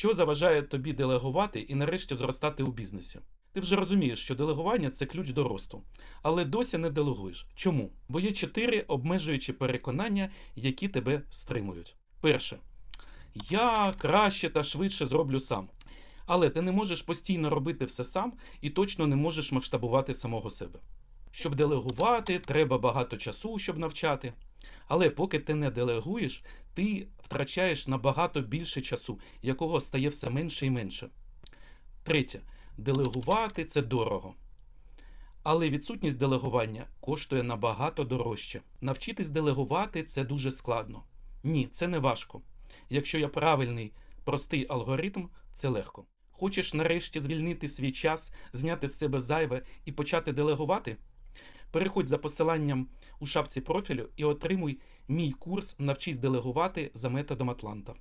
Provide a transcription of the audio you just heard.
Що заважає тобі делегувати і нарешті зростати у бізнесі? Ти вже розумієш, що делегування це ключ до росту, але досі не делегуєш. Чому? Бо є чотири обмежуючі переконання, які тебе стримують. Перше, я краще та швидше зроблю сам. Але ти не можеш постійно робити все сам і точно не можеш масштабувати самого себе. Щоб делегувати, треба багато часу, щоб навчати. Але поки ти не делегуєш, ти втрачаєш набагато більше часу, якого стає все менше і менше. Третє. Делегувати це дорого. Але відсутність делегування коштує набагато дорожче. Навчитись делегувати це дуже складно. Ні, це не важко. Якщо є правильний, простий алгоритм, це легко. Хочеш нарешті звільнити свій час, зняти з себе зайве і почати делегувати? Переходь за посиланням у шапці профілю і отримуй мій курс Навчись делегувати за методом Атланта.